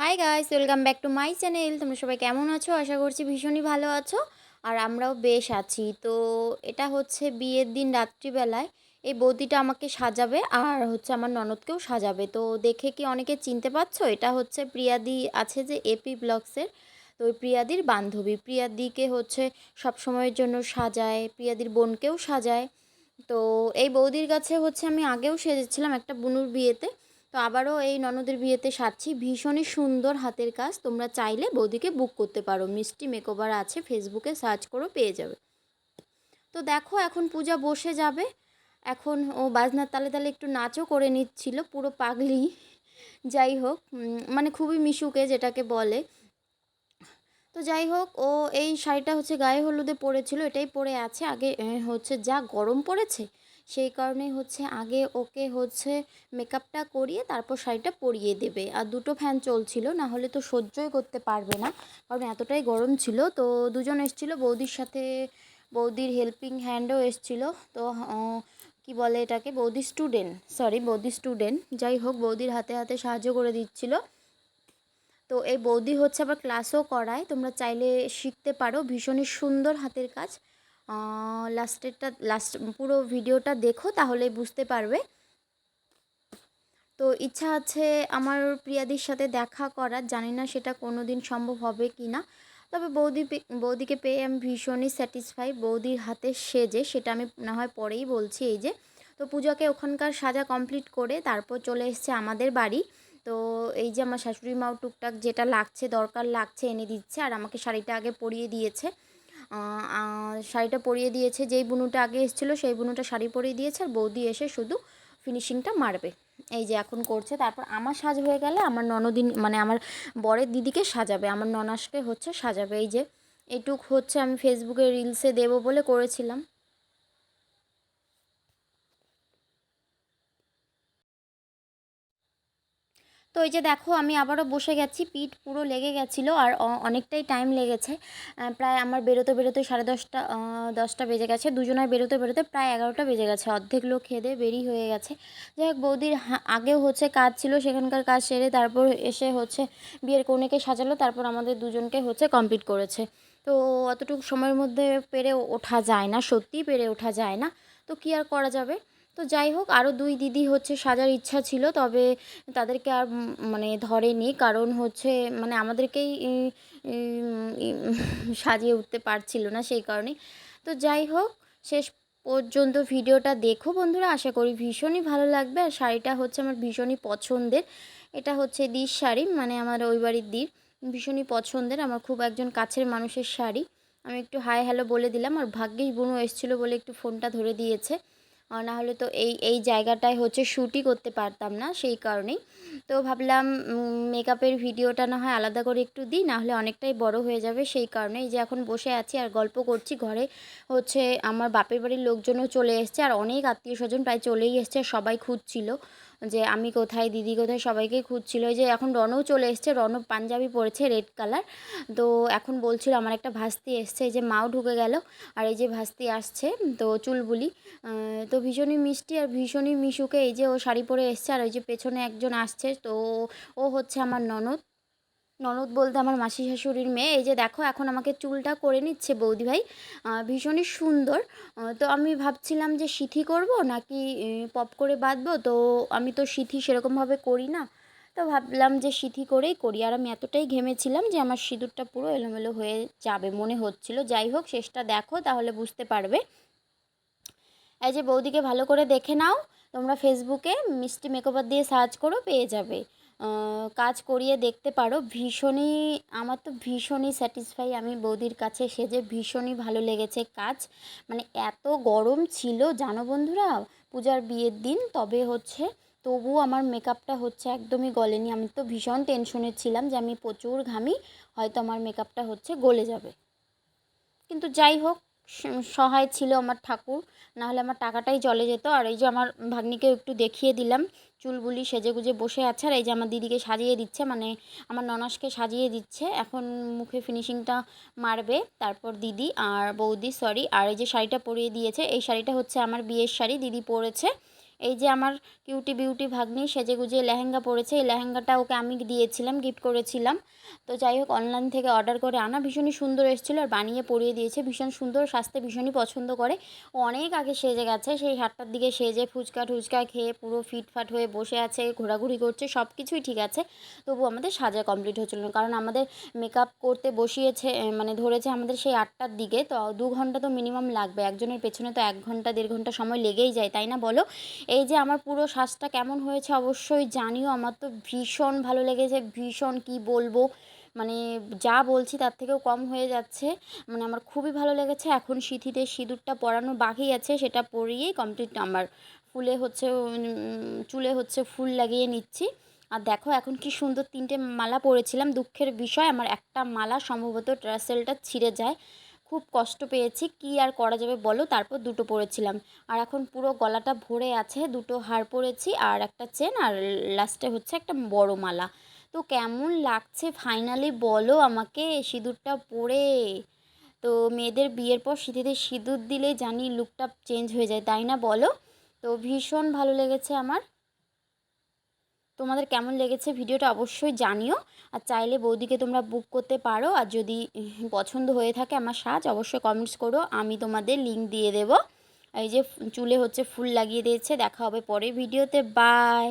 Hi guys welcome back to my channel তোমরা সবাই কেমন আছো? আশা করছি ভীষণই ভালো আছো। আর আমরাও বেশ আছি। তো এটা হচ্ছে বিয়ের দিন রাত্রিবেলায়। এই বৌদিটা আমাকে সাজাবে আর হচ্ছে আমার ননদকেও সাজাবে। তো দেখে কি অনেকে চিনতে পারছ? এটা হচ্ছে প্রিয়াদি আছে যে এপি ব্লগসের তো ওই প্রিয়াদির বান্ধবী। প্রিয়াদিকে হচ্ছে সব সময়ের জন্য সাজায়, প্রিয়াদির বোনকেও সাজায়। তো এই বৌদির কাছে হচ্ছে আমি আগেও সেজেছিলাম একটা বুনুর বিয়েতে। তো আবারও এই ননদের বিয়েতে সাজছি। ভীষণই সুন্দর হাতের কাজ। তোমরা চাইলে বৌদিকে বুক করতে পারো। মিষ্টি মেকওভার আছে ফেসবুকে সার্চ করো, পেয়ে যাবে। তো দেখো, এখন পূজা বসে যাবে। এখন ও বাজনার তালে তালে একটু নাচও করে নিচ্ছিল, পুরো পাগলি। যাই হোক মানে খুবই মিশুকে যেটাকে বলে। তো যাই হোক, ও এই শাড়িটা হচ্ছে গায়ে হলুদে পরেছিল, এটাই পরে আছে। আগে হচ্ছে যা গরম পড়েছে সেই কারণেই হচ্ছে আগে ওকে হচ্ছে মেকআপটা করিয়ে তারপর শাড়িটা পরিয়ে দেবে। আর দুটো ফ্যান চলছিল না হলে তো সহ্যই করতে পারবে না, কারণ এতটাই গরম ছিল। তো দুজন এসছিল, বৌদির সাথে, বৌদির হেল্পিং হ্যান্ডও এসছিল। তো কি বলে এটাকে? বৌদি স্টুডেন্ট সরি বৌদি স্টুডেন্ট যাই হোক, বৌদির হাতে হাতে সাহায্য করে দিচ্ছিল। তো এই বৌদি হচ্ছে আবার ক্লাসও করায়, তোমরা চাইলে শিখতে পারো। ভীষণই সুন্দর হাতের কাজ। লাস্টেরটা, লাস্ট পুরো ভিডিওটা দেখো তাহলে বুঝতে পারবে। তো ইচ্ছা আছে আমার প্রিয়াদির সাথে দেখা করার, জানি না সেটা কোনো দিন সম্ভব হবে কি না তবে বৌদি বৌদিকে পেয়ে আমি ভীষণই স্যাটিসফাই, বৌদির হাতে সেজে, সেটা আমি না হয় পরেই বলছি এই যে। তো পূজাকে ওখানকার সাজা কমপ্লিট করে তারপর চলে এসছে আমাদের বাড়ি। তো এই যে আমার শাশুড়ি মাও টুকটাক যেটা লাগছে, দরকার লাগছে, এনে দিচ্ছে, আর আমাকে শাড়িটা আগে পরিয়ে দিয়েছে। শাড়িটা পরিয়ে দিয়েছে, যেই বুনুটা আগে এসেছিল সেই বুনুটা শাড়ি পরিয়ে দিয়েছে, আর বৌদি এসে শুধু ফিনিশিংটা মারবে। এই যে এখন করছে, তারপর আমার সাজ হয়ে গেলে আমার ননদিন মানে আমার বরের দিদিকে সাজাবে, আমার ননাসকে হচ্ছে সাজাবে। এই যে এইটুক হচ্ছে আমি ফেসবুকে রিলসে দেবো বলে করেছিলাম। তো এই যে দেখো, আমি আবারও বসে গেছি, পিঠ পুরো লেগে গেছিল আর অনেকটাই টাইম লেগেছে। প্রায় আমার বেরোতে বেরোতে সাড়ে দশটা দশটা বেজে গেছে। দুজনের বেরোতে বেরোতে প্রায় এগারোটা বেজে গেছে। অর্ধেক লোক খেয়ে বেরিয়ে হয়ে গেছে। যাই হোক, বৌদির আগেও হচ্ছে কাজ ছিল, সেখানকার কাজ সেরে তারপর এসে হচ্ছে বিয়ের কনেকে সাজালো, তারপর আমাদের দুজনকে হচ্ছে কমপ্লিট করেছে। তো অতটুকু সময়ের মধ্যে পেরে ওঠা যায় না, সত্যিই পেরে ওঠা যায় না। তো কী আর করা যাবে? তো যাই হোক আরও দুই দিদি হচ্ছে সাজার ইচ্ছা ছিল, তবে তাদেরকে আর মানে ধরেনি। কারণ হচ্ছে মানে আমাদেরকেই সাজিয়ে উঠতে পারছিল না সেই কারণে। তো যাই হোক, শেষ পর্যন্ত ভিডিওটা দেখো বন্ধুরা। আশা করি ভীষণই ভালো লাগবে। আর শাড়িটা হচ্ছে আমার ভীষণই পছন্দের। এটা হচ্ছে দির শাড়ি মানে আমার ওই বাড়ির দির। ভীষণই পছন্দের। আমার খুব একজন কাছের মানুষের শাড়ি। আমি একটু হাই হ্যালো বলে দিলাম। আর ভাগ্যিস বুনু এসেছিল বলে একটু ফোনটা ধরে দিয়েছে। না হলে তো এই এই জায়গাটায় হচ্ছে শ্যুটই করতে পারতাম না সেই কারণেই। তো ভাবলাম মেকআপের ভিডিওটা না হয় আলাদা করে একটু দিই না হলে অনেকটাই বড় হয়ে যাবে সেই কারণে যে এখন বসে আছি আর গল্প করছি। ঘরে হচ্ছে আমার বাপের বাড়ির লোকজনও চলে এসছে আর অনেক আত্মীয় স্বজন প্রায় চলেই এসছে, সবাই খুঁজছিল। যে আমি কোথায়, দিদি কোথায়, সবাইকে খুঁজছিল যে এখন রনও চলে এসছে, রনও পাঞ্জাবি পরেছে রেড কালার তো এখন বলছিল আমার একটা ভাস্তি এসছে যে মাও ঢুকে গেল, আর এই যে ভাস্তি আসছে, তো চুলবুলি। তো ভীষণই মিষ্টি আর ভীষণই মিশুকে, এই যে ও শাড়ি পরে এসছে, আর ওই যে পেছনে একজন আসছে, তো ও হচ্ছে আমার ননদ। ননদ বলতে আমার মাসি শাশুড়ির মেয়ে। এই যে দেখো, এখন আমাকে চুলটা করে নিচ্ছে বৌদি ভাই। ভীষণই সুন্দর। তো আমি ভাবছিলাম যে সিথি করব নাকি পপ করে বাঁধবো? তো আমি তো সিথি সেরকমভাবে করি না। তো ভাবলাম যে সিথি করেই করি। আর আমি এতটাই ঘেমেছিলাম যে আমার সিঁদুরটা পুরো এলোমেলো হয়ে যাবে, মনে হচ্ছিল। যাই হোক, শেষটা দেখো, তাহলে বুঝতে পারবে। এই যে বৌদিকে ভালো করে দেখে নাও। তোমরা ফেসবুকে মিষ্টি মেকওভার দিয়ে সার্চ করো, পেয়ে যাবে। কাজ করিয়ে দেখতে পারো। ভীষণই, আমার তো ভীষণই স্যাটিসফাই আমি বৌদির কাছে। সেজে ভীষণই ভালো লেগেছে কাজ। মানে এত গরম ছিল, জানো বন্ধুরা? পূজার বিয়ের দিন, তবে হচ্ছে তবুও আমার মেকআপটা হচ্ছে একদমই গলেনি। আমি তো ভীষণ টেনশনে ছিলাম যে আমি প্রচুর ঘামি, হয়তো আমার মেকআপটা হচ্ছে গলে যাবে। কিন্তু যাই হোক সহায় ছিল আমার ঠাকুর। নাহলে আমার টাকাটাই জলে যেত। আর এই যে আমার ভাগ্নিকেও একটু দেখিয়ে দিলাম। চুলগুলি সেজে গুজে বসে আছে। আর এই যে আমার দিদিকে সাজিয়ে দিচ্ছে মানে আমার ননাসকে সাজিয়ে দিচ্ছে। এখন মুখে ফিনিশিংটা মারবে। তারপর দিদি আর বৌদি সরি আর এই যে শাড়িটা পরিয়ে দিয়েছে, এই শাড়িটা হচ্ছে আমার বিয়ের শাড়ি। দিদি পরেছে। এই যে আমার কিউটি বিউটি ভাগ্নি সেজে গুজে লেহেঙ্গা পরেছে, এই লেহেঙ্গাটা ওকে আমি দিয়েছিলাম গিফট করেছিলাম। তো যাই হোক অনলাইন থেকে অর্ডার করে আনা ভীষণই সুন্দর এসেছিল আর বানিয়ে পরিয়ে দিয়েছে, ভীষণ সুন্দর, সাজতে ভীষণই পছন্দ করে। ও অনেক আগে সেজে গেছে, সেই সাতটার দিকে সেজে ফুচকা টুচকা খেয়ে পুরো ফিটফাট হয়ে বসে আছে, ঘোরাঘুরি করছে সব কিছুই ঠিক আছে। তবু আমাদের সাজা কমপ্লিট হচ্ছিল না, কারণ আমাদের মেকআপ করতে বসিয়েছে মানে ধরেছে আমাদের সেই আটটার দিকে, তো দু ঘণ্টা তো মিনিমাম লাগবে, একজনের পেছনে তো এক ঘণ্টা, দেড় ঘণ্টা সময় লেগেই যায়, তাই না বলো? এই যে আমার পুরো সাজটা কেমন হয়েছে অবশ্যই জানিও। আমার তো ভীষণ ভালো লেগেছে, ভীষণ কি বলব? মানে যা বলছি তার থেকেও কম হয়ে যাচ্ছে। মানে আমার খুবই ভালো লেগেছে। এখন সিঁথিতে সিঁদুরটা পরানো বাকি আছে, সেটা পরিয়েই কমপ্লিট আমার ফুলে হচ্ছে চুলে হচ্ছে ফুল লাগিয়ে নিচ্ছি। আর দেখো এখন কি সুন্দর তিনটে মালা পরেছিলাম। দুঃখের বিষয়, আমার একটা মালা সম্ভবত ট্রাসেলটা ছিঁড়ে যায়। খুব কষ্ট পেয়েছি। কি আর করা যাবে বলো? তারপর দুটো পরেছিলাম। আর এখন পুরো গলাটা ভরে আছে, দুটো হার পরেছি, আর একটা চেন, আর লাস্টে হচ্ছে একটা বড় মালা। তো কেমন লাগছে ফাইনালি বলো আমাকে? সিঁদুরটা পরে। তো মেয়েদের বিয়ের পর সিঁথিতে সিঁদুর দিলে জানি লুকটা চেঞ্জ হয়ে যায়, তাই না বলো? তো ভীষণ ভালো লেগেছে আমার। তোমাদের কেমন লেগেছে ভিডিওটা অবশ্যই জানিও। আর চাইলে বৌদিকে তোমরা বুক করতে পারো। আর যদি পছন্দ হয়ে থাকে আমার সাজ, অবশ্যই কমেন্টস করো। আমি তোমাদের লিঙ্ক দিয়ে দেবো। এই যে চুলে হচ্ছে ফুল লাগিয়ে দিয়েছে, দেখা হবে পরে ভিডিওতে। বাই